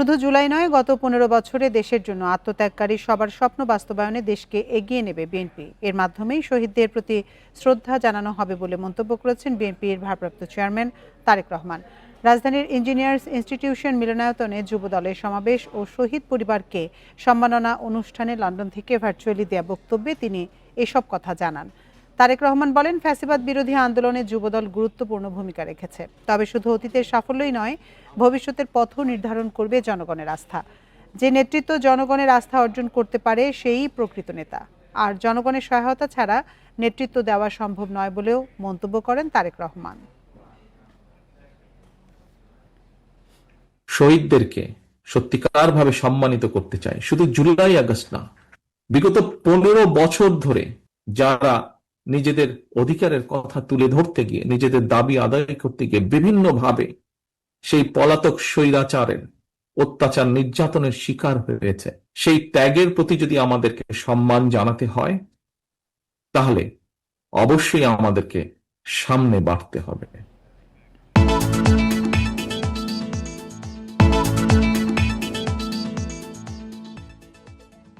শুধু জুলাই নয়, গত পনেরো বছরে দেশের জন্য আত্মত্যাগকারী সবার স্বপ্ন বাস্তবায়নে দেশকে এগিয়ে নেবে বিএনপি। এর মাধ্যমেই শহীদদের প্রতি শ্রদ্ধা জানানো হবে বলে মন্তব্য করেছেন বিএনপির ভারপ্রাপ্ত চেয়ারম্যান তারেক রহমান। রাজধানীর ইঞ্জিনিয়ার্স ইনস্টিটিউশন মিলনায়তনে যুবদলের সমাবেশ ও শহীদ পরিবারকে সম্মাননা অনুষ্ঠানে লন্ডন থেকে ভার্চুয়ালি দেয়া বক্তব্যে তিনি এসব কথা জানান। তারেক রহমান বলেন, ফ্যাসিবাদ বিরোধী আন্দোলনে যুবদল গুরুত্বপূর্ণ ভূমিকা রেখেছে। তবে শুধু অতীতের সাফল্যই নয়, ভবিষ্যতের পথও নির্ধারণ করবে জনগণের আস্থা। যে নেতৃত্ব জনগণের আস্থা অর্জন করতে পারে, সেই প্রকৃত নেতা। আর জনগণের সহায়তা ছাড়া নেতৃত্ব দেওয়া সম্ভব নয় বলেও মন্তব্য করেন তারেক রহমান। শহীদদেরকে সত্যিকার ভাবে সম্মানিত করতে চাই। শুধু জুলাই আগস্ট না, বিগত পনেরো বছর ধরে যারা নিজেদের অধিকারের কথা তুলে ধরতে গিয়ে, নিজেদের দাবি আদায় করতে গিয়ে বিভিন্ন ভাবে সেই পলাতক স্বৈরাচারের অত্যাচার নির্যাতনের শিকার হয়েছে। সেই ত্যাগের প্রতি যদি আমাদেরকে সম্মান জানাতে হয়, তাহলে অবশ্যই আমাদেরকে সামনে বাড়তে হবে।